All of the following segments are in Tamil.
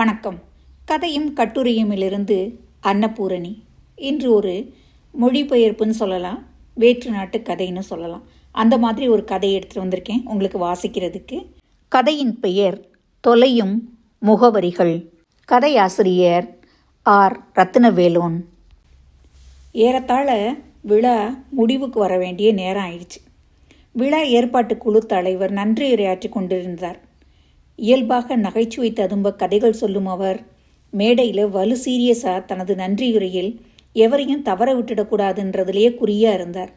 வணக்கம். கதையும் கட்டுரையுமிலிருந்து அன்னபூரணி. இன்று ஒரு மொழிபெயர்ப்புன்னு சொல்லலாம் வேற்று நாட்டு கதைன்னு சொல்லலாம். அந்த மாதிரி ஒரு கதை எடுத்துகிட்டு வந்திருக்கேன் உங்களுக்கு வாசிக்கிறதுக்கு. கதையின் பெயர் தொலையும் முகவரிகள். கதையாசிரியர் ஆர். ரத்னவேலோன். ஏறத்தாழ விழா முடிவுக்கு வர வேண்டிய நேரம் ஆயிடுச்சு. விழா ஏற்பாட்டு குழு தலைவர் நன்றியுரையாற்றி கொண்டிருந்தார். இயல்பாக நகைச்சுவை ததும்ப கதைகள் சொல்லும் அவர். மேடையில் வலு சீரியஸாக தனது நன்றியுரையில் எவரையும் தவற விட்டுடக்கூடாதுன்றதுலேயே குறியாக இருந்தார்.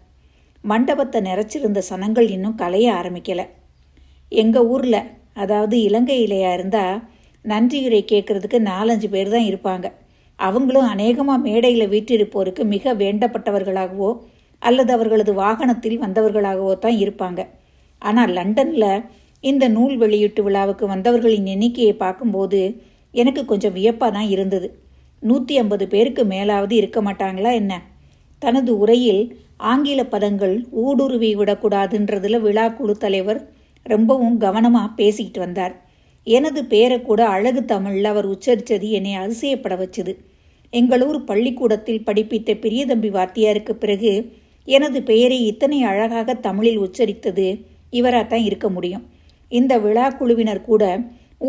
மண்டபத்தை நிறைச்சிருந்த சனங்கள் இன்னும் கலைய ஆரம்பிக்கலை. எங்கள் ஊரில் அதாவது இலங்கையிலையா இருந்தால் நன்றியுரை கேட்குறதுக்கு நாலஞ்சு பேர் தான் இருப்பாங்க. அவங்களும் அநேகமாக மேடையில் வீட்டிருப்போருக்கு மிக வேண்டப்பட்டவர்களாகவோ அல்லது அவர்களது வாகனத்தில் வந்தவர்களாகவோ தான் இருப்பாங்க. ஆனால் லண்டனில் இந்த நூல் வெளியீட்டு விழாவுக்கு வந்தவர்களின் எண்ணிக்கையை பார்க்கும்போது எனக்கு கொஞ்சம் வியப்பாக தான் இருந்தது. நூற்றி ஐம்பது பேருக்கு மேலாவது இருக்க மாட்டாங்களா என்ன? தனது உரையில் ஆங்கில பதங்கள் ஊடுருவி விடக்கூடாதுன்றதுல விழா குழு தலைவர் ரொம்பவும் கவனமாக பேசிக்கிட்டு வந்தார். எனது பேரை கூட அழகு தமிழில் அவர் உச்சரித்தது என்னை அதிசயப்பட வச்சுது. எங்களூர் பள்ளிக்கூடத்தில் படிப்பித்த பெரியதம்பி வாத்தியாருக்கு பிறகு எனது பெயரை இத்தனை அழகாக தமிழில் உச்சரித்தது இவராகத்தான் இருக்க முடியும். இந்த விழா குழுவினர் கூட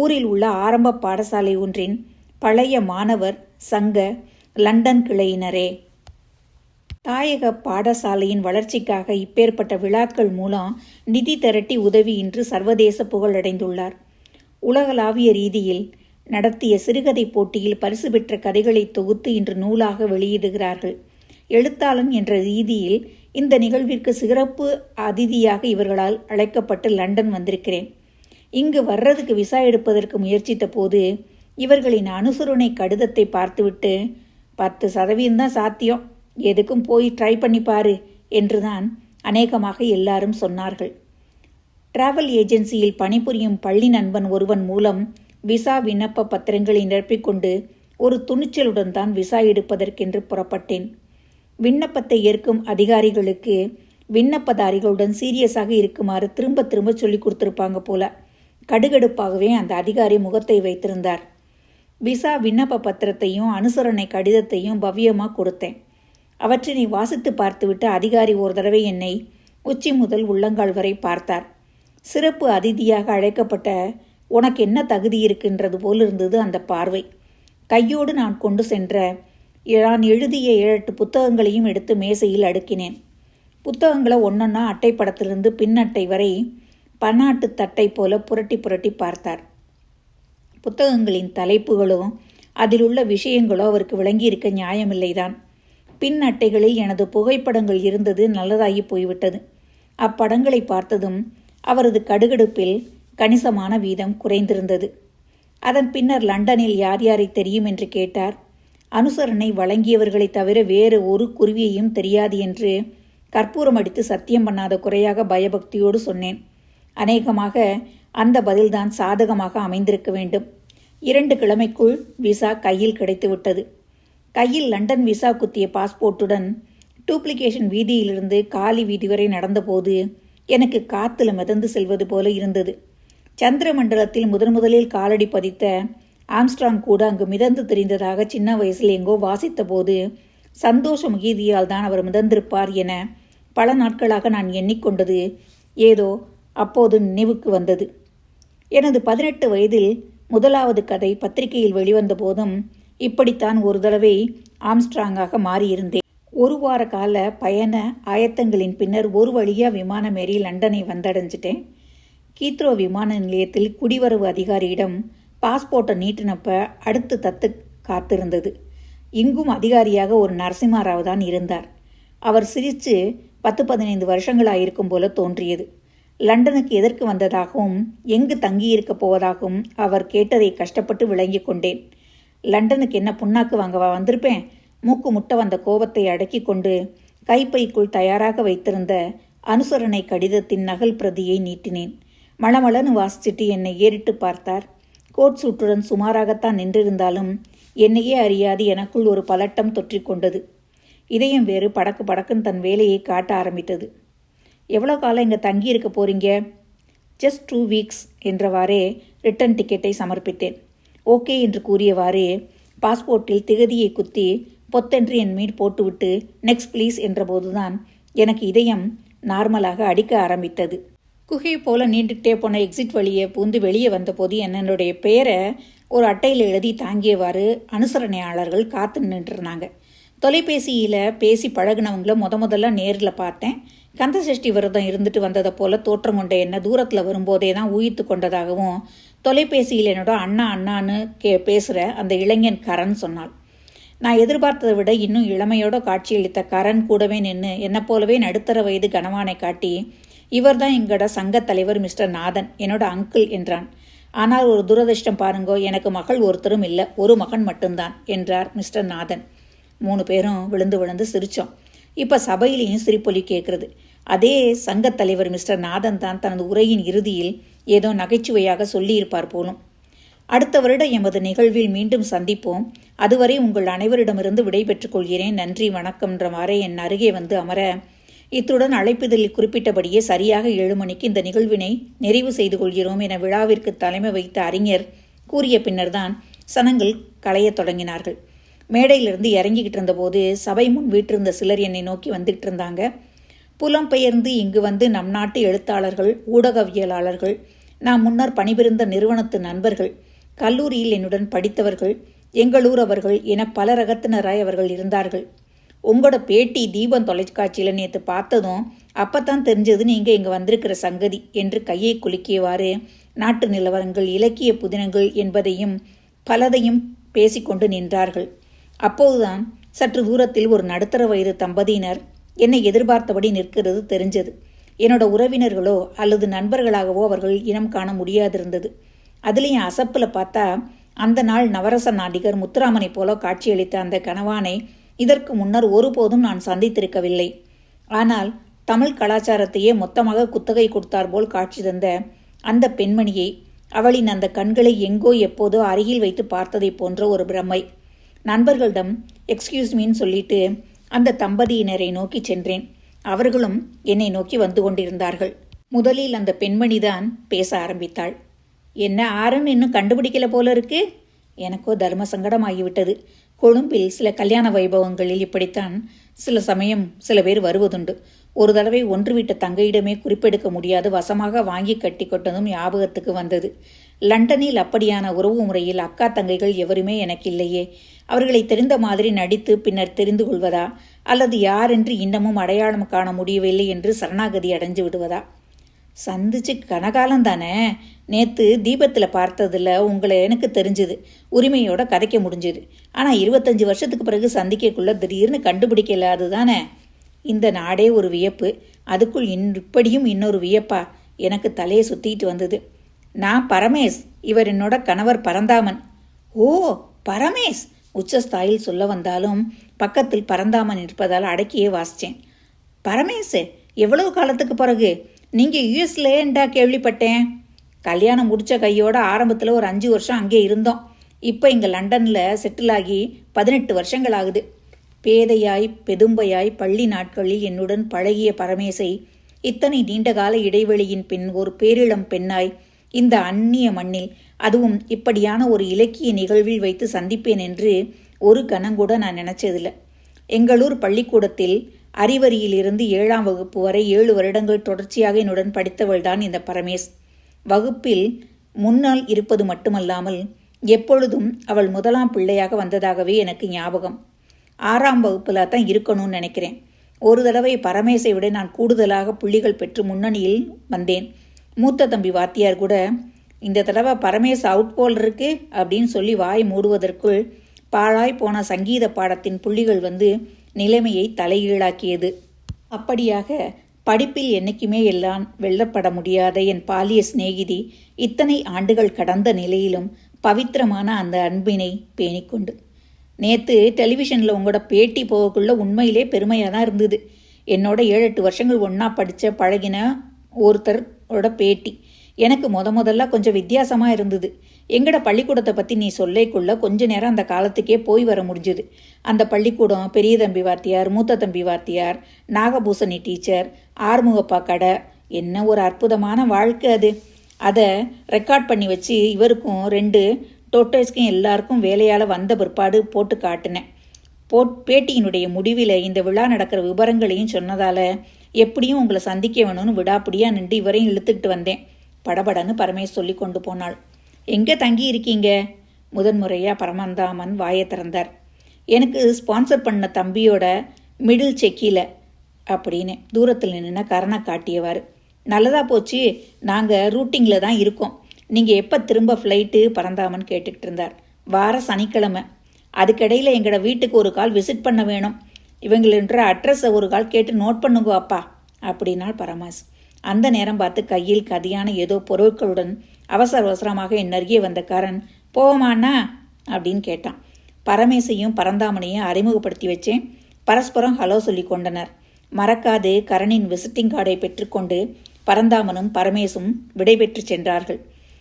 ஊரில் உள்ள ஆரம்ப பாடசாலை ஒன்றின் பழைய மாணவர் சங்க லண்டன் கிளையினரே. தாயக பாடசாலையின் வளர்ச்சிக்காக இப்பேற்பட்ட விழாக்கள் மூலம் நிதி திரட்டி உதவி இன்று சர்வதேச புகழடைந்துள்ளார். உலகளாவிய ரீதியில் நடத்திய சிறுகதை போட்டியில் பரிசு பெற்ற கதைகளை தொகுத்து இன்று நூலாக வெளியிடுகிறார்கள். எழுத்தாளன் என்ற ரீதியில் இந்த நிகழ்விற்கு சிறப்பு அதிதியாக இவர்களால் அழைக்கப்பட்டு லண்டன் வந்திருக்கிறேன். இங்கு வர்றதுக்கு விசா எடுப்பதற்கு முயற்சித்த போது இவர்களின் அனுசரணை கடிதத்தை பார்த்துவிட்டு பத்து சதவீதம் தான் சாத்தியம். எதுக்கும் போய் ட்ரை பண்ணி பாரு என்றுதான் அநேகமாக எல்லாரும் சொன்னார்கள். டிராவல் ஏஜென்சியில் பணிபுரியும் பள்ளி நண்பன் ஒருவன் மூலம் விசா விண்ணப்ப பத்திரங்களை நிரப்பிக்கொண்டு ஒரு துணிச்சலுடன் தான் விசா எடுப்பதற்கென்று புறப்பட்டேன். விண்ணப்பத்தை ஏற்கும் அதிகாரிகளுக்கு விண்ணப்பதாரிகளுடன் சீரியஸாக இருக்குமாறு திரும்ப திரும்ப சொல்லி கொடுத்துருப்பாங்க போல. கடுகடுப்பாகவே அந்த அதிகாரி முகத்தை வைத்திருந்தார். விசா விண்ணப்ப பத்திரத்தையும் அனுசரணை கடிதத்தையும் பவ்யமாக கொடுத்தேன். அவற்றினை வாசித்து பார்த்துவிட்டு அதிகாரி ஒரு தடவை என்னை உச்சி முதல் உள்ளங்கால் வரை பார்த்தார். சிறப்பு அதிதியாக அழைக்கப்பட்ட உனக்கு என்ன தகுதி இருக்கின்றது போல் இருந்தது அந்த பார்வை. கையோடு நான் கொண்டு சென்ற நான் எழுதிய ஏழெட்டு புத்தகங்களையும் எடுத்து மேசையில் அடுக்கினேன். புத்தகங்களை ஒன்றொன்னா அட்டைப்படத்திலிருந்து பின்னட்டை வரை பன்னாட்டு தட்டை போல புரட்டி புரட்டி பார்த்தார். புத்தகங்களின் தலைப்புகளோ அதில் உள்ள விஷயங்களோ அவருக்கு விளங்கியிருக்க நியாயமில்லைதான். பின் அட்டைகளில் எனது புகைப்படங்கள் இருந்தது நல்லதாகி போய்விட்டது. அப்படங்களை பார்த்ததும் அவரது கடுகடுப்பில் கணிசமான வீதம் குறைந்திருந்தது. அதன் பின்னர் லண்டனில் யார் யாரை தெரியும் என்று கேட்டார். அனுசரணை வழங்கியவர்களை தவிர வேறு ஒரு குருவியையும் தெரியாது என்று கற்பூரம் அடித்து சத்தியம் பண்ணாத குறையாக பயபக்தியோடு சொன்னேன். அநேகமாக அந்த பதில்தான் சாதகமாக அமைந்திருக்க வேண்டும். இரண்டு கிழமைக்குள் விசா கையில் கிடைத்துவிட்டது கையில் லண்டன் விசா குத்திய பாஸ்போர்ட்டுடன் டூப்ளிகேஷன் வீதியிலிருந்து காலி வீதி வரை நடந்தபோது எனக்கு காத்துல மிதந்து செல்வது போல இருந்தது. சந்திரமண்டலத்தில் முதன் முதலில் காலடி பதித்த ஆம்ஸ்ட்ராங் கூட அங்கு மிதந்து தெரிந்ததாக சின்ன வயசில் எங்கோ வாசித்த போது சந்தோஷ முகீதியால் தான் அவர் மிதந்திருப்பார் என பல நாட்களாக நான் எண்ணிக்கொண்டது ஏதோ அப்போது நினைவுக்கு வந்தது. எனது பதினெட்டு வயதில் முதலாவது கதை பத்திரிகையில் வெளிவந்த போதும் இப்படித்தான் ஒரு தடவை ஆம்ஸ்ட்ராங்காக மாறியிருந்தேன். ஒரு வார கால பயண ஆயத்தங்களின் பின்னர் ஒரு வழியாக விமானம் ஏறி லண்டனை வந்தடைஞ்சிட்டேன். கீத்ரோ விமான நிலையத்தில் குடிவரவு அதிகாரியிடம் பாஸ்போர்ட்டை நீட்டினப்ப அடுத்து தத்து காத்திருந்தது. இங்கும் அதிகாரியாக ஒரு நரசிம்மாராவ் தான் இருந்தார். அவர் சிரித்து பத்து பதினைந்து வருஷங்களாக இருக்கும் போல தோன்றியது. லண்டனுக்கு எதற்கு வந்ததாகவும் எங்கு தங்கியிருக்க போவதாகவும் அவர் கேட்டதை கஷ்டப்பட்டு விளங்கி கொண்டேன். லண்டனுக்கு என்ன புண்ணாக்கு வாங்கவா வந்திருப்பேன்? மூக்கு முட்டை வந்த கோபத்தை அடக்கி கொண்டு கைப்பைக்குள் தயாராக வைத்திருந்த அனுசரணை கடிதத்தின் நகல் பிரதியை நீட்டினேன். மளமளன்னு வாசிச்சுட்டு என்னை ஏறிட்டு பார்த்தார். கோட் சூட்டுடன் சுமாராகத்தான் நின்றிருந்தாலும் என்னையே அறியாது எனக்குள் ஒரு பலட்டம் தொற்றிக்கொண்டது இதயம் வேறு படக்கு படக்குன்னு தன் வேலையை காட்ட ஆரம்பித்தது. எவ்வளோ காலம் இங்கே தங்கியிருக்க போறீங்க? ஜஸ்ட் டூ வீக்ஸ் என்றவாறே ரிட்டன் டிக்கெட்டை சமர்ப்பித்தேன். ஓகே என்று கூறியவாறே பாஸ்போர்ட்டில் திகதியை குத்தி பொத்தென்று என் மீட் போட்டுவிட்டு நெக்ஸ்ட் ப்ளீஸ் என்றபோதுதான் எனக்கு இதயம் நார்மலாக அடிக்க ஆரம்பித்தது. குகை போல நீண்டுகிட்டே போன எக்ஸிட் வழியை பூந்து வெளியே வந்தபோது என்னுடைய பெயரை ஒரு அட்டையில் எழுதி தாங்கியவாறு அனுசரணையாளர்கள் காத்து நின்றுருந்தாங்க. தொலைபேசியில் பேசி பழகுனவங்கள முத முதல்ல நேரில் பார்த்தேன். கந்தசஷ்டி விரதம் இருந்துட்டு வந்ததை போல தோற்றம் கொண்ட என்ன தூரத்தில் வரும்போதே தான் ஊயித்து கொண்டதாகவும் தொலைபேசியில் என்னோட அண்ணா அண்ணான்னு கே பேசுகிற அந்த இளைஞன் கரண் சொன்னாள். நான் எதிர்பார்த்ததை விட இன்னும் இளமையோட காட்சியளித்த கரண் கூடவே நின்று என்னை போலவே நடுத்தர வயது கனவானை காட்டி இவர் தான் எங்களோட சங்கத் தலைவர் மிஸ்டர் நாதன் என்னோட அங்கிள் என்றான். ஆனால் ஒரு துரதிர்ஷ்டம் பாருங்கோ எனக்கு மகள் ஒருத்தரும் இல்லை ஒரு மகன் மட்டும்தான் என்றார் மிஸ்டர் நாதன். மூணு பேரும் விழுந்து விழுந்து சிரித்தோம் இப்போ சபையிலையும் சிரிப்பொலி கேட்குறது அதே சங்கத் தலைவர் மிஸ்டர் நாதன் தான் தனது உரையின் இறுதியில் ஏதோ நகைச்சுவையாக சொல்லியிருப்பார் போலும். அடுத்த வருடம் எமது நிகழ்வில் மீண்டும் சந்திப்போம். அதுவரை உங்கள் அனைவரிடமிருந்து விடைபெற்றுக் கொள்கிறேன். நன்றி வணக்கம்ன்றவாறே என் அருகே வந்து அமர இத்துடன் அழைப்பிதழில் குறிப்பிட்டபடியே சரியாக ஏழு மணிக்கு இந்த நிகழ்வினை நிறைவு செய்து கொள்கிறோம் என விழாவிற்கு தலைமை வைத்த அறிஞர் கூறிய பின்னர்தான் சனங்கள் களையத் தொடங்கினார்கள். மேடையிலிருந்து இறங்கிக்கிட்டு இருந்தபோது சபை முன் வீட்டிருந்த சிலர் என்னை நோக்கி வந்துகிட்டு இருந்தாங்க. புலம்பெயர்ந்து இங்கு வந்து நம் நாட்டு எழுத்தாளர்கள் ஊடகவியலாளர்கள் நாம் முன்னர் பணிபுரிந்த நிறுவனத்து நண்பர்கள் கல்லூரியில் என்னுடன் படித்தவர்கள் எங்களூர் அவர்கள் என பல ரகத்தினராய் அவர்கள் இருந்தார்கள். உங்களோட பேட்டி தீபம் தொலைக்காட்சியில் நேற்று பார்த்ததும் அப்பத்தான் தெரிஞ்சது நீங்கள் இங்கே வந்திருக்கிற சங்கதி என்று கையை குலுக்கியவாறு நாட்டு நிலவரங்கள் இலக்கிய புதினங்கள் என்பதையும் பலதையும் பேசிக்கொண்டு நின்றார்கள். அப்போதுதான் சற்று தூரத்தில் ஒரு நடுத்தர வயது தம்பதியினர் என்னை எதிர்பார்த்தபடி நிற்கிறது தெரிஞ்சது. என்னோட உறவினர்களோ அல்லது நண்பர்களாகவோ அவர்கள் இனம் காண முடியாதிருந்தது. அதுலேயும் அசப்பில் பார்த்தா அந்த நாள் நவரச நாடிகர் முத்துராமனை போல காட்சியளித்த அந்த கணவானை இதற்கு முன்னர் ஒருபோதும் நான் சந்தித்திருக்கவில்லை. ஆனால் தமிழ் கலாச்சாரத்தையே மொத்தமாக குத்தகை கொடுத்தார் போல் காட்சி தந்த அந்த பெண்மணியை அவளின் அந்த கண்களை எங்கோ எப்போதோ அருகில் வைத்து பார்த்ததை போன்ற ஒரு பிரமை நண்பர்களிடம் எக்ஸ்கியூஸ் மீன்னு சொல்லிட்டு அந்த தம்பதியினரை நோக்கி சென்றேன். அவர்களும் என்னை நோக்கி வந்து கொண்டிருந்தார்கள். முதலில் அந்த பெண்மணிதான் பேச ஆரம்பித்தாள். என்ன ஆரம் இன்னும் கண்டுபிடிக்கல போல இருக்கு? எனக்கோ தர்ம சங்கடமாகிவிட்டது கொழும்பில் சில கல்யாண வைபவங்களில் இப்படித்தான் சில சமயம் சில பேர் வருவதுண்டு. ஒரு தடவை ஒன்று விட்ட தங்கையிடமே குறிப்பெடுக்க முடியாது. வசமாக வாங்கி கட்டி கொட்டதும் ஞாபகத்துக்கு வந்தது. லண்டனில் அப்படியான உறவு முறையில் அக்கா தங்கைகள் எவருமே எனக்கு இல்லையே அவர்களை தெரிந்த மாதிரி நடித்து பின்னர் தெரிந்து கொள்வதா? அல்லது யார் என்று இன்னமும் அடையாளம் காண முடியவில்லை என்று சரணாகதி அடைஞ்சு விடுவதா? சந்திச்சு கனகாலம் தானே நேற்று தீபத்தில் பார்த்ததில் உங்களை எனக்கு தெரிஞ்சுது. உரிமையோட கதைக்க முடிஞ்சுது. ஆனால் இருபத்தஞ்சி வருஷத்துக்கு பிறகு சந்திக்கக்குள்ள திடீர்னு கண்டுபிடிக்கல அதுதானே? இந்த நாடே ஒரு வியப்பு. அதுக்குள் இன் இப்படியும் இன்னொரு வியப்பா? எனக்கு தலையை சுற்றிட்டு வந்தது. நான் பரமேஷ் இவர் என்னோட கணவர் பரந்தாமன். ஓ பரமேஷ் உச்சஸ்தாயில் சொல்ல வந்தாலும் பக்கத்தில் பரந்தாமன் இருப்பதால் அடக்கியே வாசித்தேன் பரமேஷ் எவ்வளவு காலத்துக்கு பிறகு? நீங்கள் யூஎஸ்லேண்டா கேள்விப்பட்டேன்? கல்யாணம் முடித்த கையோட ஆரம்பத்தில் ஒரு அஞ்சு வருஷம் அங்கே இருந்தோம். இப்போ இங்கே லண்டனில் செட்டில் ஆகி பதினெட்டு வருஷங்கள் ஆகுது. பேதையாய் பெதும்பையாய் பள்ளி நாட்களில் என்னுடன் பழகிய பரமேசை இத்தனை நீண்டகால இடைவெளியின் பின் ஒரு பேரிளம் பெண்ணாய் இந்த அந்நிய மண்ணில் அதுவும் இப்படியான ஒரு இலக்கிய நிகழ்வில் வைத்து சந்திப்பேன் என்று ஒரு கணங்கூட நான் நினச்சதில்லை. எங்களூர் பள்ளிக்கூடத்தில் அறிவரியிலிருந்து ஏழாம் வகுப்பு வரை ஏழு வருடங்கள் தொடர்ச்சியாக என்னுடன் படித்தவள்தான் இந்த பரமேஷ் வகுப்பில் முன்னால் இருப்பது மட்டுமல்லாமல் எப்பொழுதும் அவள் முதலாம் பிள்ளையாக வந்ததாகவே எனக்கு ஞாபகம். ஆறாம் வகுப்பில் தான் இருக்கணும்னு நினைக்கிறேன். ஒரு தடவை பரமேசை விட நான் கூடுதலாக புள்ளிகள் பெற்று முன்னணியில் வந்தேன். மூத்த தம்பி வாத்தியார் கூட இந்த தடவை பரமேஸ் அவுட் போல் இருக்கு அப்படின்னு சொல்லி வாய் மூடுவதற்குள் பாழாய் போன சங்கீத பாடத்தின் புள்ளிகள் வந்து நிலைமையை தலைகீழாக்கியது. அப்படியாக படிப்பில் என்னைக்குமே எல்லாம் வெல்லப்பட முடியாத என் பாலிய சிநேகிதி இத்தனை ஆண்டுகள் கடந்த நிலையிலும் பவித்திரமான அந்த அன்பினை பேணிக்கொண்டு. நேற்று டெலிவிஷனில் உங்களோட பேட்டி போகக்குள்ள உண்மையிலே பெருமையாக தான் இருந்தது. என்னோட ஏழு எட்டு வருஷங்கள் ஒன்றா படித்த பழகின ஒருத்தரோட பேட்டி. எனக்கு முத முதல்ல கொஞ்சம் வித்தியாசமாக இருந்தது. எங்கட பள்ளிக்கூடத்தை பற்றி நீ சொல்லைக்குள்ள கொஞ்ச நேரம் அந்த காலத்துக்கே போய் வர முடிஞ்சுது. அந்த பள்ளிக்கூடம் பெரிய தம்பி வாத்தியார் மூத்த தம்பி வாத்தியார் நாகபூசணி டீச்சர் ஆறுமுகப்பா கடை என்ன ஒரு அற்புதமான வாழ்க்கை அது. அதை ரெக்கார்ட் பண்ணி வச்சு இவருக்கும் ரெண்டு டோட்டோஸ்க்கும் எல்லாருக்கும் வேலையால் வந்த பிற்பாடு போட்டு காட்டினேன். போட் பேட்டியினுடைய முடிவில் இந்த விழா நடக்கிற விவரங்களையும் சொன்னதால் எப்படியும் உங்களை சந்திக்க வேணும்னு விடாப்பிடியா நின்று இவரையும் இழுத்துக்கிட்டு வந்தேன். படபடன்னு பரமேஷ் சொல்லி கொண்டு போனாள். எங்கே தங்கி இருக்கீங்க? முதன்முறையாக பரமந்தாமன் வாயை திறந்தார். எனக்கு ஸ்பான்சர் பண்ண தம்பியோட மிடில் செக்கியில் அப்படின்னு தூரத்தில் நின்று கரணை காட்டியவார் நல்லதாக போச்சு நாங்கள் ரூட்டிங்கில் தான் இருக்கோம். நீங்கள் எப்போ திரும்ப ஃப்ளைட்டு பறந்தாமன்னு கேட்டுக்கிட்டு இருந்தார். வார சனிக்கிழமை. அதுக்கிடையில் எங்களோட வீட்டுக்கு ஒரு கால் விசிட் பண்ண வேணும். இவங்களுன்ற அட்ரஸை ஒரு கால் கேட்டு நோட் பண்ணுங்க அப்பா அப்படின்னாள் பரமாஸ். அந்த நேரம் பார்த்து கையில் கதியான ஏதோ பொருட்களுடன் அவசர அவசரமாக என் அருகே வந்த காரன் போவோமாண்ணா அப்படின்னு கேட்டான். பரமேசையும் பரந்தாமனையும் அறிமுகப்படுத்தி வச்சேன். பரஸ்பரம் ஹலோ சொல்லி கொண்டனர். மறக்காது கரணின் விசிட்டிங் கார்டை பெற்றுக்கொண்டு பரந்தாமனும் பரமேசும் விடைபெற்று சென்றார்கள்.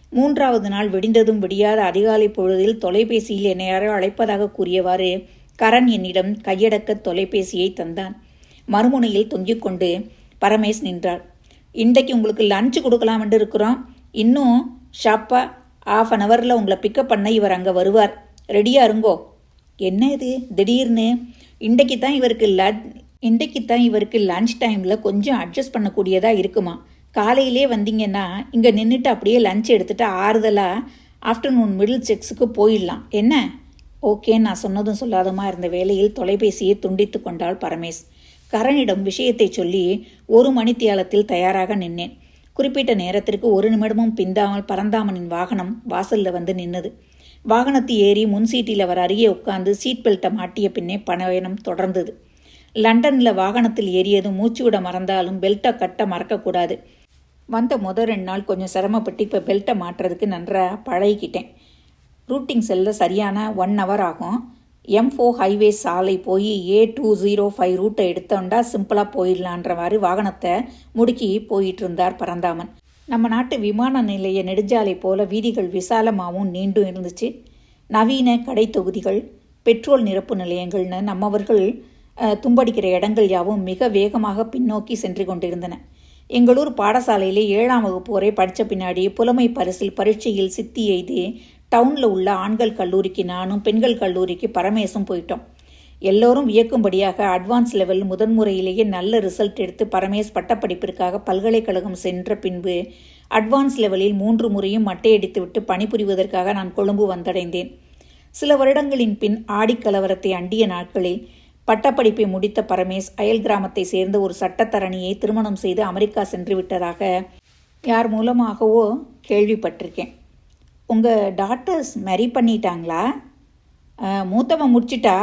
மூன்றாவது நாள் விடிந்ததும் விடியாத அதிகாலை பொழுதில் தொலைபேசியில் என்னை யாரோ அழைப்பதாக கூறியவாறு கரண் என்னிடம் கையடக்க தொலைபேசியை தந்தான். மறுமுனையில் தொங்கிக் கொண்டு பரமேஷ் நின்றார். இன்றைக்கு உங்களுக்கு லஞ்சு கொடுக்கலாம்னு இருக்கிறோம் இன்னும் ஷாப்பா? ஆஃப் அன் ஹவரில் உங்களை பிக்கப் பண்ண இவர் அங்கே வருவார். ரெடியாக இருங்கோ. என்ன இது? திடீர்னு? இன்றைக்கு தான் இவருக்கு லட் இன்றைக்கு தான் இவருக்கு லஞ்ச் டைமில் கொஞ்சம் அட்ஜஸ்ட் பண்ணக்கூடியதாக இருக்குமா? காலையிலே வந்தீங்கன்னா இங்கே நின்றுட்டு அப்படியே லஞ்ச் எடுத்துகிட்டு ஆறுதலாக ஆஃப்டர்நூன் மிடில் செக்ஸுக்கு போயிடலாம். என்ன? ஓகே நான் சொன்னதும் சொல்லாதமா இருந்த வேலையில் தொலைபேசியை துண்டித்து கொண்டாள் பரமேஷ் கரனிடம் விஷயத்தை சொல்லி ஒரு மணித்தியாலத்தில் தயாராக நின்னேன். குறிப்பிட்ட நேரத்திற்கு ஒரு நிமிடமும் பிந்தாமல் பரந்தாமனின் வாகனம் வாசலில் வந்து நின்னது. வாகனத்தை ஏறி முன் சீட்டில் அவர் அருகே உட்கார்ந்து சீட் பெல்ட்டை மாட்டிய பின்னே பயணம் தொடர்ந்தது. லண்டனில் வாகனத்தில் ஏறியதும் மூச்சு விட மறந்தாலும் பெல்ட்டை கட்ட மறக்கக்கூடாது. வந்த முதல் ரெண்டு நாள் கொஞ்சம் சிரமப்பட்டு இப்போ பெல்ட்டை மாட்டுறதுக்கு நன்றாக பழகிக்கிட்டேன். ரூட்டிங் செல்ல சரியான ஒன் ஹவர் ஆகும். எம் ஃபோர் ஹைவே சாலை போய் ஏ டூ ஜீரோ ஃபைவ் ரூட்டை எடுத்தோண்டா சிம்பிளாக போயிடலான்ற மாதிரி வாகனத்தை முடுக்கி போயிட்டு இருந்தார் பரந்தாமன். நம்ம நாட்டு விமான நிலைய நெடுஞ்சாலை போல வீதிகள் விசாலமாகவும் நீண்டும் இருந்துச்சு. நவீன கடை தொகுதிகள் பெட்ரோல் நிரப்பு நிலையங்கள்னு நம்மவர்கள் தும்படிக்கிற இடங்கள் யாவும் மிக வேகமாக பின்னோக்கி சென்று கொண்டிருந்தன. எங்களூர் பாடசாலையிலே ஏழாம் வகுப்பு வரை படித்த பின்னாடி புலமை பரிசில் பரீட்சையில் சித்தி எய்தி டவுனில் உள்ள ஆண்கள் கல்லூரிக்கு நானும் பெண்கள் கல்லூரிக்கு பரமேசும் போயிட்டோம். எல்லோரும் வியக்கும்படியாக அட்வான்ஸ் லெவல் முதன்முறையிலேயே நல்ல ரிசல்ட் எடுத்து பரமேஸ் பட்டப்படிப்பிற்காக பல்கலைக்கழகம் சென்ற பின்பு அட்வான்ஸ் லெவலில் மூன்று முறையும் மட்டையடித்துவிட்டு பணிபுரிவதற்காக நான் கொழும்பு வந்தடைந்தேன். சில வருடங்களின் பின் ஆடிக்கலவரத்தை அண்டிய நாட்களில் பட்டப்படிப்பை முடித்த பரமேஷ் அயல் கிராமத்தை சேர்ந்த ஒரு சட்டத்தரணியை திருமணம் செய்து அமெரிக்கா சென்று விட்டதாக யார் மூலமாகவோ கேள்விப்பட்டிருக்கேன். உங்கள் டாக்டர்ஸ் மேரி பண்ணிட்டாங்களா? மூத்தவன் முடிச்சிட்டா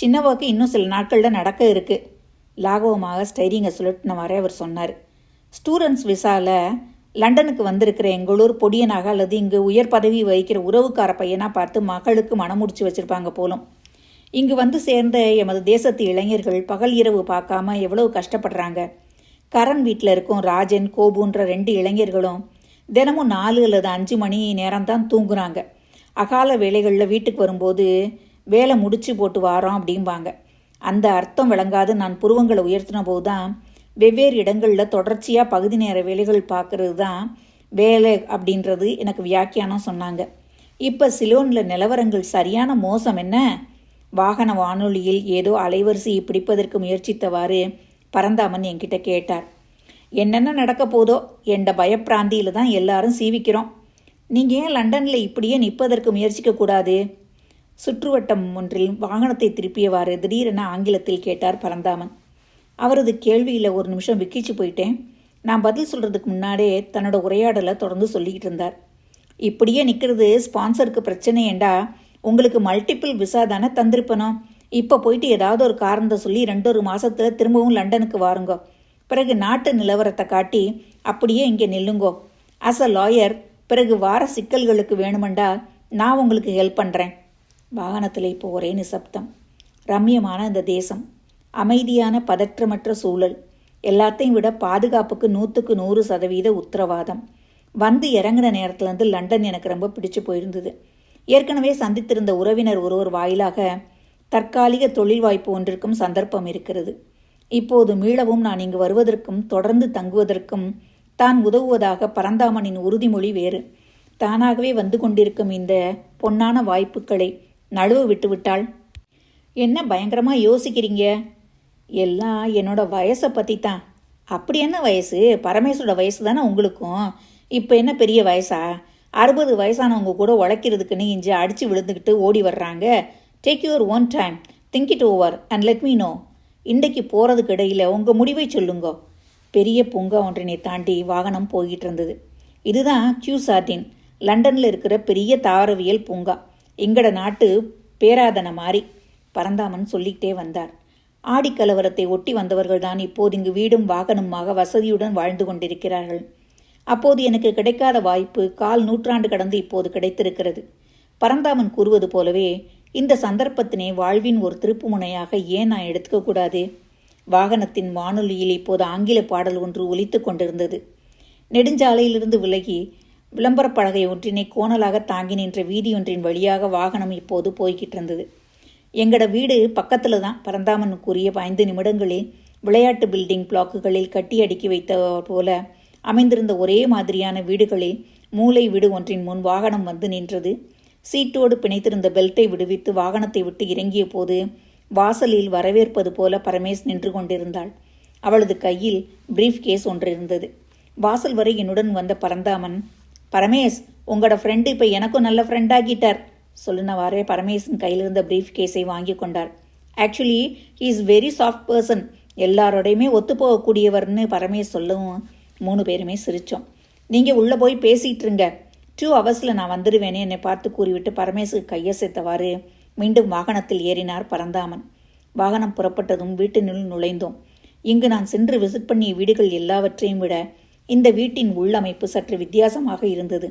சின்னவாக்கு இன்னும் சில நாட்களில் நடக்க இருக்குது லாகவமாக ஸ்டைரிங்கை சுழட்டினவாறே அவர் சொன்னார். ஸ்டூடெண்ட்ஸ் விசாவில் லண்டனுக்கு வந்திருக்கிற எங்களூர் பொடியனாக அல்லது இங்கு உயர் பதவி வகிக்கிற உறவுக்கார பையனாக பார்த்து மகளுக்கு மனமுடிச்சு வச்சுருப்பாங்க போலும். இங்கு வந்து சேர்ந்த எமது தேசத்து இளைஞர்கள் பகல் இரவு பார்க்காம எவ்வளவு கஷ்டப்படுறாங்க. கரண் வீட்டில் இருக்கும் ராஜன் கோபுன்ற ரெண்டு இளைஞர்களும் தினமும் நாலு அல்லது அஞ்சு மணி நேரம் தான் தூங்குறாங்க. அகால வேலைகளில் வீட்டுக்கு வரும்போது வேலை முடிச்சு போட்டு வாரோம் அப்படிம்பாங்க. அந்த அர்த்தம் விளங்காது. நான் புருவங்களை உயர்த்தின போது தான் வெவ்வேறு இடங்களில் தொடர்ச்சியாக பகுதி நேர வேலைகள் பார்க்கறது தான் வேலை அப்படின்றது எனக்கு வியாக்கியானம் சொன்னாங்க. இப்போ சிலோனில் நிலவரங்கள் சரியான மோசம் என்ன? வாகன வானொலியில் ஏதோ அலைவரிசையை பிடிப்பதற்கு முயற்சித்தவாறு பரந்தாமன் என்கிட்ட கேட்டார். என்னென்ன நடக்க போதோ? என்ற பயப்பிராந்தியில் தான் எல்லாரும் சீவிக்கிறோம். நீங்கள் ஏன் லண்டனில் இப்படியே நிற்பதற்கு முயற்சிக்க கூடாது? சுற்றுவட்டம் ஒன்றில் வாகனத்தை திருப்பியவாறு திடீரென ஆங்கிலத்தில் கேட்டார் பரந்தாமன். அவரது கேள்வியில் ஒரு நிமிஷம் விக்கிச்சு போயிட்டேன். நான் பதில் சொல்கிறதுக்கு முன்னாடியே தன்னோட உரையாடலை தொடர்ந்து சொல்லிக்கிட்டு இருந்தார். இப்படியே நிற்கிறது ஸ்பான்சருக்கு பிரச்சனை ஏண்டா? உங்களுக்கு மல்டிபிள் விசா தானே தந்திருப்பனும் இப்போ போயிட்டு ஏதாவது ஒரு காரணத்தை சொல்லி ரெண்டு ஒரு மாதத்தில் திரும்பவும் லண்டனுக்கு வாருங்கோ. பிறகு நாட்டு நிலவரத்தை காட்டி அப்படியே இங்கே நில்லுங்கோ. அஸ் அ லாயர் பிறகு வார சிக்கல்களுக்கு வேணுமெண்டா நான் உங்களுக்கு ஹெல்ப் பண்ணுறேன் வாகனத்தில் இப்போ ஒரே நிசப்தம். ரம்யமான இந்த தேசம். அமைதியான பதற்றமற்ற சூழல். எல்லாத்தையும் விட பாதுகாப்புக்கு நூற்றுக்கு நூறு சதவீத உத்தரவாதம். வந்து இறங்குன நேரத்துலேருந்து லண்டன் எனக்கு ரொம்ப பிடிச்சு போயிருந்தது. ஏற்கனவே சந்தித்திருந்த உறவினர் ஒருவர் வாயிலாக தற்காலிக தொழில் வாய்ப்பு ஒன்றிற்கும் சந்தர்ப்பம் இருக்கிறது. இப்போது மீளவும் நான் இங்கு வருவதற்கும் தொடர்ந்து தங்குவதற்கும் தான் உதவுவதாக பரந்தாமனின் உறுதிமொழி வேறு. தானாகவே வந்து கொண்டிருக்கும் இந்த பொன்னான வாய்ப்புகளை நழுவ விட்டுவிட்டாள். என்ன பயங்கரமாக யோசிக்கிறீங்க? எல்லாம் என்னோட வயசை பற்றி தான் அப்படி என்ன வயசு? பரமேஸ்வரோட வயசு தானே உங்களுக்கும். இப்போ என்ன பெரிய வயசா? அறுபது வயசானவங்க கூட உழைக்கிறதுக்குன்னு இஞ்சி அடித்து விழுந்துக்கிட்டு ஓடி வர்றாங்க. Take your own time think it over and let me know இன்றைக்கு போகிறதுக்கு இடையில் உங்கள் முடிவை சொல்லுங்க. பெரிய பூங்கா ஒன்றினை தாண்டி வாகனம் போய்கிட்டு இருந்தது. இதுதான் கியூ சார்டின் லண்டனில் இருக்கிற பெரிய தாவரவியல் பூங்கா. எங்கட நாட்டு பேராதன மாதிரி பரந்தாமன் சொல்லிக்கிட்டே வந்தார். ஆடிக்கலவரத்தை ஒட்டி வந்தவர்கள் தான் இப்போது இங்கு வீடும் வாகனமாக வசதியுடன் வாழ்ந்து கொண்டிருக்கிறார்கள். அப்போது எனக்கு கிடைக்காத வாய்ப்பு கால் நூற்றாண்டு கடந்து இப்போது கிடைத்திருக்கிறது. பரந்தாமன் கூறுவது போலவே இந்த சந்தர்ப்பத்தினை வாழ்வின் ஒரு திருப்புமுனையாக ஏன் நான் எடுத்துக்கக்கூடாது வாகனத்தின் வானொலியில் இப்போது ஆங்கில பாடல் ஒன்று ஒலித்து கொண்டிருந்தது. நெடுஞ்சாலையிலிருந்து விலகி விளம்பரப் பலகை ஒன்றினை கோணலாக தாங்கி நின்ற வீதியொன்றின் வழியாக வாகனம் இப்போது போய்கிட்டு இருந்தது வீடு பக்கத்தில் தான் பரந்தாமன் கூறிய ஐந்து நிமிடங்களில் விளையாட்டு பில்டிங் பிளாக்குகளில் கட்டி அடுக்கி வைத்த போல அமைந்திருந்த ஒரே மாதிரியான வீடுகளில் மூளை வீடு ஒன்றின் முன் வாகனம் வந்து நின்றது. சீட்டோடு பிணைத்திருந்த பெல்ட்டை விடுவித்து வாகனத்தை விட்டு இறங்கிய போது வாசலில் வரவேற்பது போல பரமேஷ் நின்று கொண்டிருந்தாள். அவளது கையில் பிரீஃப் கேஸ் ஒன்று இருந்தது. வாசல் வரை என்னுடன் வந்த பரந்தாமன் பரமேஷ் உங்களோட ஃப்ரெண்டு இப்போ எனக்கும் நல்ல ஃப்ரெண்டாகிட்டார் சொல்லினவாறே பரமேஷின் கையில் இருந்த பிரீஃப் கேஸை வாங்கி கொண்டார் actually he is very soft person எல்லாரோடையுமே ஒத்து போகக்கூடியவர்னு பரமேஷ் சொல்லவும் மூணு பேருமே சிரித்தோம் நீங்கள் உள்ளே போய் பேசிகிட்டு இருங்க டூ ஹவர்ஸில் நான் வந்துடுவேனே என்னை பார்த்து கூறிவிட்டு பரமேஷுக்கு கையை சேர்த்தவாறு மீண்டும் வாகனத்தில் ஏறினார் பரந்தாமன். வாகனம் புறப்பட்டதும் வீட்டினுள் நுழைந்தோம். இங்கு நான் சென்று விசிட் பண்ணிய வீடுகள் எல்லாவற்றையும் விட இந்த வீட்டின் உள்ளமைப்பு சற்று வித்தியாசமாக இருந்தது.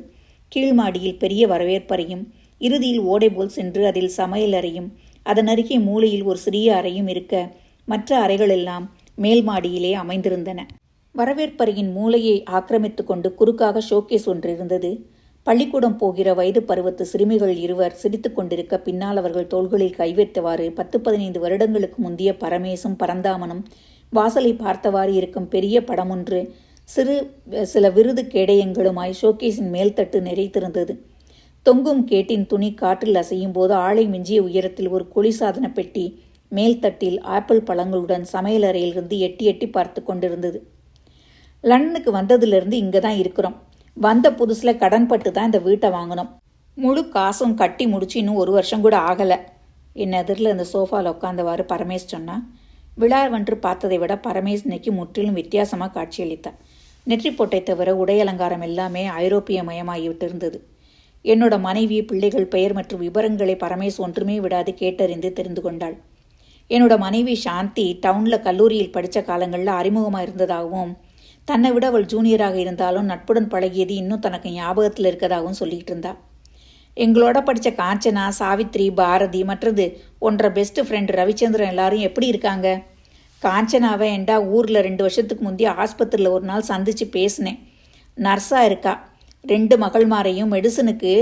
கீழ் மாடியில் பெரிய வரவேற்பறையும் இறுதியில் ஓடை போல் சென்று அதில் சமையல் அறையும் அதன் அருகே மூலையில் ஒரு சிறிய அறையும் இருக்க மற்ற அறைகளெல்லாம் மேல் மாடியிலே அமைந்திருந்தன. வரவேற்பறையின் மூலையை ஆக்கிரமித்து கொண்டு குறுக்காக ஷோகேஸ் ஒன்று இருந்தது. பள்ளிக்கூடம் போகிற வயது பருவத்து சிறுமிகள் இருவர் சிரித்துக் கொண்டிருக்க பின்னால் அவர்கள் தோள்களில் கைவிட்டவாறு பத்து பதினைந்து வருடங்களுக்கு முந்திய பரமேசும் பரந்தாமனும் வாசலை பார்த்தவாறு இருக்கும் பெரிய படமொன்று சிறு சில விருது கேடயங்களுமாய் ஷோகேஸின் மேல்தட்டு நிறைத்திருந்தது. தொங்கும் கேட்டின் துணி காற்றில் அசையும் போது ஆளை மிஞ்சிய உயரத்தில் ஒரு குளிர்சாதன பெட்டி மேல்தட்டில் ஆப்பிள் பழங்களுடன் சமையலறையிலிருந்து எட்டி எட்டி பார்த்து கொண்டிருந்தது. லண்டனுக்கு வந்ததுலேருந்து இங்கே தான் இருக்கிறோம். வந்த புதுசில் கடன் பட்டு தான் இந்த வீட்டை வாங்கினோம். முழு காசும் கட்டி முடிச்சு இன்னும் ஒரு வருஷம் கூட ஆகலை. என் எதிரில் இந்த சோஃபாவில் உட்காந்தவாறு பரமேஷ் சொன்னான் விழா வென்று பார்த்ததை விட பரமேஷ் இன்னைக்கு முற்றிலும் வித்தியாசமாக காட்சியளித்தான் நெற்றி போட்டை தவிர உடை அலங்காரம் எல்லாமே ஐரோப்பிய மயமாகிவிட்டு இருந்தது என்னோட மனைவி பிள்ளைகள் பெயர் மற்றும் விவரங்களை பரமேஷ் ஒன்றுமே விடாது கேட்டறிந்து தெரிந்து கொண்டாள். என்னோட மனைவி சாந்தி டவுனில் கல்லூரியில் படித்த காலங்களில் அறிமுகமாக இருந்ததாகவும் தன்னை விட அவள் ஜூனியராக இருந்தாலும் நட்புடன் பழகியது இன்னும் தனக்கு ஞாபகத்தில் இருக்கதாகவும் சொல்லிகிட்டு இருந்தா. எங்களோட படித்த காஞ்சனா சாவித்ரி பாரதி மற்றது ஒன்றரை பெஸ்ட் ஃப்ரெண்ட் ரவிச்சந்திரன் எல்லாரும் எப்படி இருக்காங்க? காஞ்சனாவை ஏண்டா ஊரில் ரெண்டு வருஷத்துக்கு முந்தைய ஆஸ்பத்திரியில் ஒரு நாள் சந்தித்து பேசினேன். நர்ஸாக இருக்கா? ரெண்டு மகள்மாரையும் மெடிசனுக்கு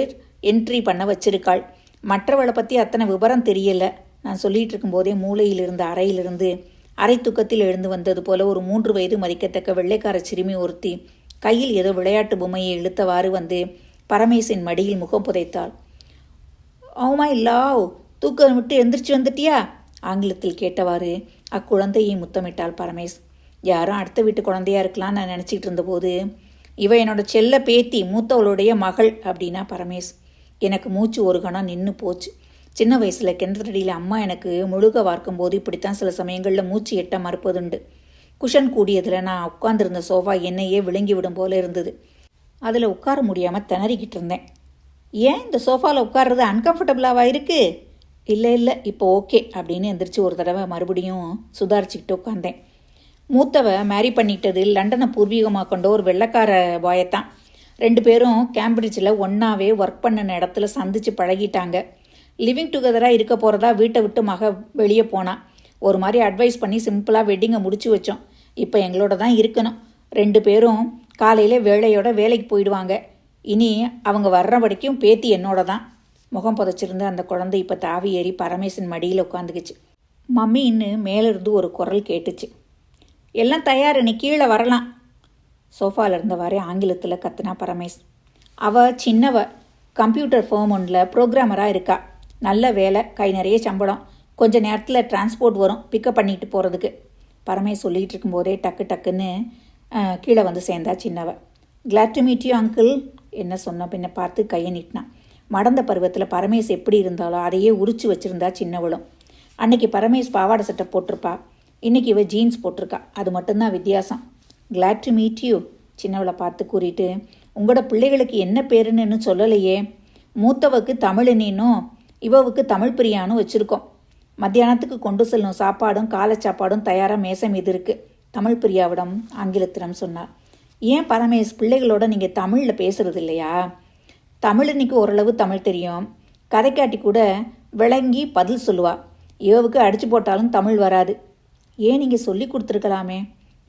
என்ட்ரி பண்ண வச்சிருக்காள். மற்றவளை பற்றி அத்தனை விவரம் தெரியல. நான் சொல்லிகிட்டு இருக்கும்போதே மூலையில் இருந்த அறையிலிருந்து அரை துக்கத்தில் எழுந்து வந்தது போல ஒரு மூன்று வயது மதிக்கத்தக்க வெள்ளைக்கார சிறுமி ஒருத்தி கையில் ஏதோ விளையாட்டு பொம்மையை இழுத்தவாறு வந்து பரமேசின் மடியில் முகம் புதைத்தாள். அவமா இல்லாவ் தூக்கம் விட்டு எந்திரிச்சு வந்துட்டியா? ஆங்கிலத்தில் கேட்டவாறு அக்குழந்தையை முத்தமிட்டாள் பரமேஷ் யாரும் அடுத்த வீட்டு குழந்தையா இருக்கலாம்னு நான் நினச்சிக்கிட்டு இருந்தபோது இவ என்னோட செல்ல பேத்தி மூத்தவளுடைய மகள் அப்படின்னா பரமேஷ் எனக்கு மூச்சு ஒரு கணம் நின்று போச்சு. சின்ன வயசில் கிணற்றடியில் அம்மா எனக்கு முழுக வார்க்கும் போது இப்படித்தான் சில சமயங்களில் மூச்சு எட்ட மறுப்பதுண்டு. குஷன் கூடியதில் நான் உட்கார்ந்துருந்த சோஃபா என்னையே விழுங்கி விடும் போல இருந்தது. அதில் உட்கார முடியாமல் திணறிக்கிட்டு இருந்தேன். ஏன் இந்த சோஃபாவில் உட்கார்றது அன்கம்ஃபர்டபுளாக இருக்குது இல்லை இல்லை இப்போ ஓகே அப்படின்னு எந்திரிச்சு ஒரு தடவை மறுபடியும் சுதாரிச்சுக்கிட்டு உட்காந்தேன் மூத்தவ மேரி பண்ணிட்டது லண்டனை பூர்வீகமாக கொண்ட ஒரு வெள்ளக்கார பாயத்தான் ரெண்டு பேரும் கேம்பிரிட்ஜில் ஒன்றாவே ஒர்க் பண்ணின இடத்துல சந்திச்சு பழகிட்டாங்க. லிவிங் டுகெதராக இருக்க போகிறதா வீட்டை விட்டு மக வெளியே போனான் ஒரு மாதிரி அட்வைஸ் பண்ணி சிம்பிளாக வெட்டிங்கை முடிச்சு வச்சோம். இப்போ எங்களோட தான் இருக்கணும். ரெண்டு பேரும் காலையில் வேலையோட வேலைக்கு போயிடுவாங்க. இனி அவங்க வர்ற வரைக்கும் பேத்தி என்னோட தான். முகம் புதைச்சிருந்த அந்த குழந்தை இப்போ தாவி ஏறி பரமேசன் மடியில் உட்காந்துக்குச்சு. மம்மின்னு மேலிருந்து ஒரு குரல் கேட்டுச்சு. எல்லாம் தயார் நீ கீழே வரலாம். சோஃபாவில் இருந்தவாறே ஆங்கிலத்தில் கத்துனா பரமேஷ் அவள் சின்னவ கம்ப்யூட்டர் ஃபோம் ஒன்றில் ப்ரோக்ராமராக இருக்கா. நல்ல வேலை கை நிறைய சம்பளம். கொஞ்ச நேரத்தில் டிரான்ஸ்போர்ட் வரும் பிக்கப் பண்ணிட்டு போகிறதுக்கு பரமே சொல்லிகிட்டு இருக்கும்போதே டக்கு டக்குன்னு கீழே வந்து சேர்ந்தா சின்னவ. Glad to meet you uncle என்ன சொன்ன பின்ன பார்த்து கையை நீட்டினான். மடந்த பருவத்தில் பரமேஷ் எப்படி இருந்தாலோ அதையே உரிச்சு வச்சுருந்தா சின்னவளும். அன்னைக்கு பரமேஷ் பாவாடை சட்டை போட்டிருப்பா. இன்னைக்கு இவ ஜீன்ஸ் போட்டிருக்கா. அது மட்டும்தான் வித்தியாசம். கிளாட் டு மீட் யூ சின்னவளை பார்த்து கூறிட்டு உங்களோட பிள்ளைகளுக்கு என்ன பேருன்னு சொல்லலையே. மூத்தவக்கு தமிழினின்னும் இவவுக்கு தமிழ் பிரியான்னு வச்சுருக்கோம். மத்தியானத்துக்கு கொண்டு செல்லும் சாப்பாடும் காலை சாப்பாடும் தயாராக மேசை மீது இருக்குது தமிழ் பிரியாவிடம் ஆங்கிலத்திடம் சொன்னார். ஏன் பரமேஷ் பிள்ளைகளோட நீங்கள் தமிழில் பேசுறது இல்லையா? தமிழனுக்கு ஓரளவு தமிழ் தெரியும். கதைக்காட்டி கூட விளங்கி பதில் சொல்லுவா. இவவுக்கு அடித்து போட்டாலும் தமிழ் வராது. ஏன் நீங்கள் சொல்லி கொடுத்துருக்கலாமே?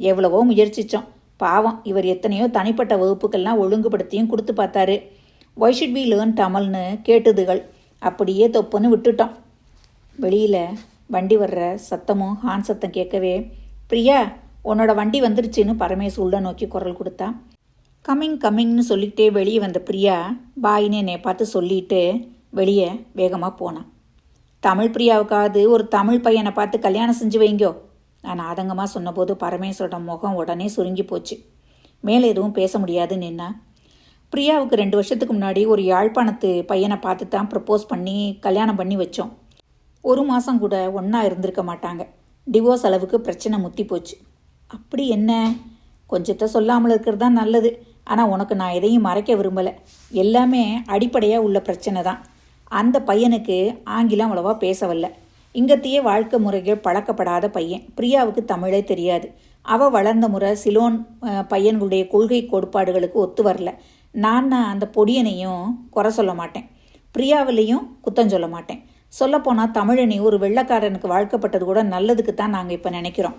எவ்வளவோ முயற்சிச்சோம். பாவம் இவர் எத்தனையோ தனிப்பட்ட வகுப்புக்கள்லாம் ஒழுங்குபடுத்தியும் கொடுத்து பார்த்தாரு. ஒய் ஷுட் பி லேர்ன் தமிழ்னு கேட்டுதுகள். அப்படியே தொப்புன்னு விட்டுட்டோம் வெளியில் வண்டி வர்ற சத்தமும் ஹான் சத்தம் கேட்கவே பிரியா உன்னோட வண்டி வந்துருச்சுன்னு பரமேஷ் உள்ள நோக்கி குரல் கொடுத்தா. கம்மிங் கம்மிங்னு சொல்லிக்கிட்டே வெளியே வந்த பிரியா பாயின்னு என்னை பார்த்து சொல்லிட்டு வெளியே வேகமாக போனான் தமிழ் பிரியாவுக்காவது ஒரு தமிழ் பையனை பார்த்து கல்யாணம் செஞ்சு வைங்கோ. நான் ஆதங்கமாக சொன்னபோது பரமேஸ்வரோட முகம் உடனே சுருங்கி போச்சு. மேலே எதுவும் பேச முடியாதுன்னு நின்னா பிரியாவுக்கு ரெண்டு வருஷத்துக்கு முன்னாடி ஒரு யாழ்ப்பாணத்து பையனை பார்த்து தான் ப்ரப்போஸ் பண்ணி கல்யாணம் பண்ணி வச்சோம். ஒரு மாதம் கூட ஒன்றா இருந்திருக்க மாட்டாங்க. டிவோர்ஸ் அளவுக்கு பிரச்சனை முத்தி போச்சு. அப்படி என்ன? கொஞ்சத்தை சொல்லாமல் இருக்கிறது தான் நல்லது. ஆனால் உனக்கு நான் எதையும் மறைக்க விரும்பலை. எல்லாமே அடிப்படையாக உள்ள பிரச்சனை தான். அந்த பையனுக்கு ஆங்கிலம் அவ்வளவா பேச வரல. இங்கத்தையே வாழ்க்கை முறைகள் பழக்கப்படாத பையன். பிரியாவுக்கு தமிழே தெரியாது. அவள் வளர்ந்த முறை சிலோன் பையன்களுடைய கொள்கை கோட்பாடுகளுக்கு ஒத்து வரல. நான் அந்த பொடியனையும் குறை சொல்ல மாட்டேன். பிரியாவிலையும் குத்தம் சொல்ல மாட்டேன். சொல்லப்போனால் தமிழனி ஒரு வெள்ளைக்காரனுக்கு வாழ்க்கப்பட்டது கூட நல்லதுக்கு தான் நாங்கள் இப்போ நினைக்கிறோம்.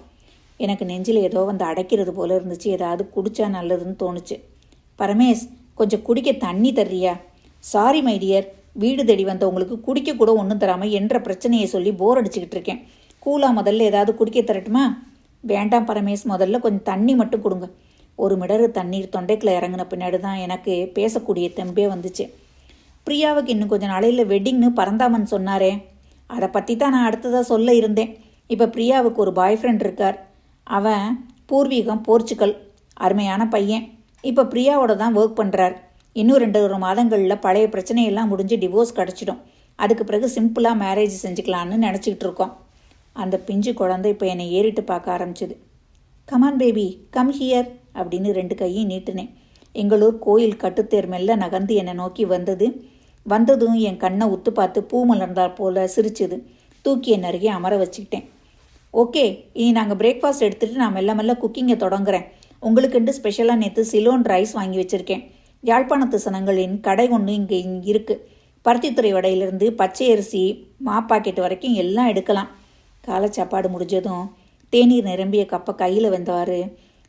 எனக்கு நெஞ்சில் ஏதோ வந்து அடைக்கிறது போல இருந்துச்சு. ஏதாவது குடிச்சா நல்லதுன்னு தோணுச்சு. பரமேஷ் கொஞ்சம் குடிக்க தண்ணி தர்றியா? சாரி மை டியர் வீடு தேடி வந்தவங்களுக்கு குடிக்க கூட ஒன்றும் தராமல் என்ற பிரச்சனையை சொல்லி போர் அடிச்சுக்கிட்டு இருக்கேன். கூலா முதல்ல ஏதாவது குடிக்க தரட்டுமா? வேண்டாம் பரமேஷ் முதல்ல கொஞ்சம் தண்ணி மட்டும் கொடுங்க. ஒரு மிடரு தண்ணீர் தொண்டைக்குள்ள இறங்கின பின்னாடி தான் எனக்கு பேசக்கூடிய தெம்பே வந்துச்சு. பிரியாவுக்கு இன்னும் கொஞ்சம் நாளையில் வெட்டிங்னு பரந்தாமன் சொன்னாரே. அதை பற்றி தான் நான் அடுத்ததாக சொல்ல இருந்தேன். இப்போ பிரியாவுக்கு ஒரு பாய் ஃப்ரெண்ட் இருக்கார். அவன் பூர்வீகம் போர்ச்சுகல் அருமையான பையன். இப்போ பிரியாவோட தான் ஒர்க் பண்ணுறார் இன்னும் ரெண்டு ஒரு மாதங்களில் பழைய பிரச்சனையெல்லாம் முடிஞ்சு டிவோர்ஸ் கிடச்சிடும். அதுக்கு பிறகு சிம்பிளாக மேரேஜ் செஞ்சுக்கலான்னு நினச்சிக்கிட்டு இருக்கோம். அந்த பிஞ்சு குழந்தை இப்போ என்னை ஏறிட்டு பார்க்க ஆரம்பிச்சிது. Come on baby come here அப்படின்னு ரெண்டு கையும் நீட்டினேன். எங்களூர் கோயில் கட்டுத்தேர் மெல்ல நகர்ந்து என்னை நோக்கி வந்தது. வந்ததும் என் கண்ணை உத்து பார்த்து பூ மலர்ந்தால் போல சிரிச்சுது. தூக்கி என் அருகே அமர வச்சுக்கிட்டேன். ஓகே இனி நாங்கள் பிரேக்ஃபாஸ்ட் எடுத்துகிட்டு நான் மெல்ல மெல்ல குக்கிங்கை தொடங்குறேன். உங்களுக்குண்டு ஸ்பெஷலாக நேற்று சிலோன் ரைஸ் வாங்கி வச்சுருக்கேன். யாழ்ப்பாணத்து சனங்களின் கடை ஒன்று இங்கே இங்கே இருக்குது பருத்தித்துறை வடையிலிருந்து பச்சை அரிசி மா பாக்கெட் வரைக்கும் எல்லாம் எடுக்கலாம். காலை சாப்பாடு முடிஞ்சதும் தேநீர் நிரம்பிய கப்பை கையில் வந்தவாறு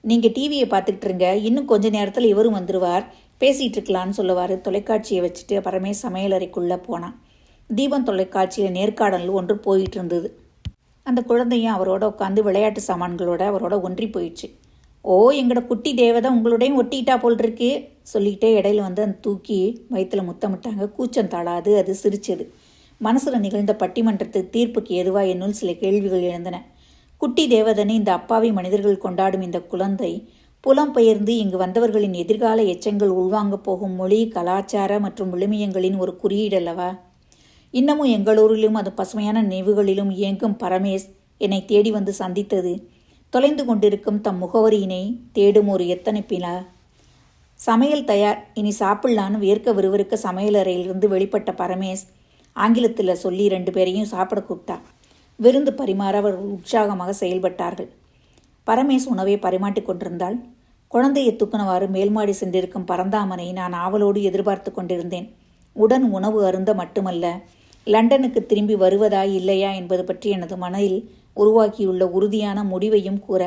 நீங்கள் டிவியை பார்த்துக்கிட்டு இருங்க இன்னும் கொஞ்ச நேரத்தில் இவரும் வந்துடுவார் பேசிகிட்டு இருக்கலான்னு சொல்லுவார். தொலைக்காட்சியை வச்சுட்டு அப்புறமே சமையலறைக்குள்ளே போனான். தீபம் தொலைக்காட்சியில் நேர்காணல் ஒன்று போயிட்டு இருந்தது அந்த குழந்தையும் அவரோட உட்காந்து விளையாட்டு சாமான்களோட அவரோட ஒன்றி போயிடுச்சு. ஓ எங்களோட குட்டி தேவதை உங்களோடையும் ஒட்டிக்கிட்டா போல் இருக்கு சொல்லிக்கிட்டே இடையில வந்து அந்த தூக்கி வயிற்றுல முத்தமிட்டாங்க. கூச்சம் தாழாது அது சிரிச்சது. மனசில் நிகழ்ந்த பட்டிமன்றத்து தீர்ப்புக்கு எதுவாக என்னுள் சில கேள்விகள் எழுந்தன. குட்டி தேவதனை இந்த அப்பாவி மனிதர்கள் கொண்டாடும் இந்த குழந்தை புலம்பெயர்ந்து இங்கு வந்தவர்களின் எதிர்கால எச்சங்கள் உள்வாங்கப் போகும் மொழி கலாச்சார மற்றும் விழுமியங்களின் ஒரு குறியீடல்லவா? இன்னமும் எங்களூரிலும் அது பசுமையான நினைவுகளிலும் இயங்கும் பரமேஷ் என்னை தேடி வந்து சந்தித்தது. தொலைந்து கொண்டிருக்கும் தம் முகவரியினை தேடும் ஒரு எத்தனைப்பினா சமையல் தயார். இனி சாப்பிடலான்னு வேர்க்க விறுவிறுக்க சமையலறையிலிருந்து வெளிப்பட்ட பரமேஷ் ஆங்கிலத்தில் சொல்லி ரெண்டு பேரையும் சாப்பிட கூப்பிட்டா. விருந்து பரிமாற அவர் உற்சாகமாக செயல்பட்டார்கள். பரமேஷ் உணவை பரிமாட்டிக் கொண்டிருந்தாள். குழந்தையை தூக்கினவாறு மேல்மாடி சென்றிருக்கும் பரந்தாமனை நான் ஆவலோடு எதிர்பார்த்து கொண்டிருந்தேன். உடன் உணவு அருந்த மட்டுமல்ல லண்டனுக்கு திரும்பி வருவதா இல்லையா என்பது பற்றி எனது மனதில் உருவாக்கியுள்ள உறுதியான முடிவையும் கூற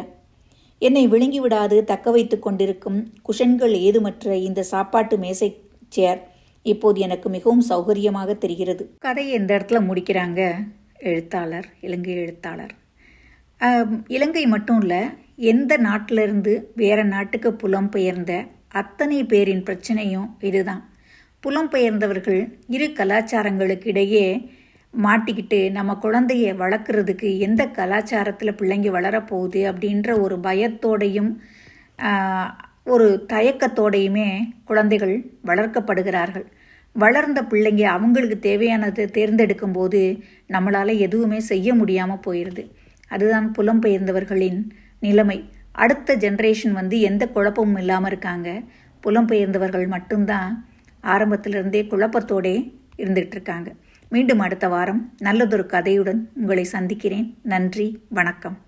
என்னை விழுங்கிவிடாது தக்க வைத்து கொண்டிருக்கும் குஷன்கள் ஏதுமற்ற இந்த சாப்பாட்டு மேசை சேர் இப்போது எனக்கு மிகவும் சௌகரியமாக தெரிகிறது. கதையை இந்த இடத்துல முடிக்கிறாங்க? எழுத்தாளர் இலங்கை எழுத்தாளர். இலங்கை மட்டும் இல்லை எந்த நாட்டிலிருந்து வேறு நாட்டுக்கு புலம்பெயர்ந்த அத்தனை பேரின் பிரச்சனையும் இதுதான். புலம்பெயர்ந்தவர்கள் இரு கலாச்சாரங்களுக்கு இடையே மாட்டிக்கிட்டு நம்ம குழந்தைய வளர்க்குறதுக்கு எந்த கலாச்சாரத்தில் பிள்ளைங்க வளரப்போகுது அப்படின்ற ஒரு பயத்தோடையும் ஒரு தயக்கத்தோடையுமே குழந்தைகள் வளர்க்கப்படுகிறார்கள். வளர்ந்த பிள்ளைங்க அவங்களுக்கு தேவையானதை தேர்ந்தெடுக்கும் போது நம்மளால் எதுவுமே செய்ய முடியாமல் போயிடுது அதுதான் புலம்பெயர்ந்தவர்களின் நிலைமை. அடுத்த ஜென்ரேஷன் வந்து எந்த குழப்பமும் இல்லாமல் இருக்காங்க. புலம்பெயர்ந்தவர்கள் மட்டும்தான் ஆரம்பத்திலிருந்தே குழப்பத்தோடே இருந்துகிட்டு இருக்காங்க. மீண்டும் அடுத்த வாரம் நல்லதொரு கதையுடன் உங்களை சந்திக்கிறேன். நன்றி வணக்கம்.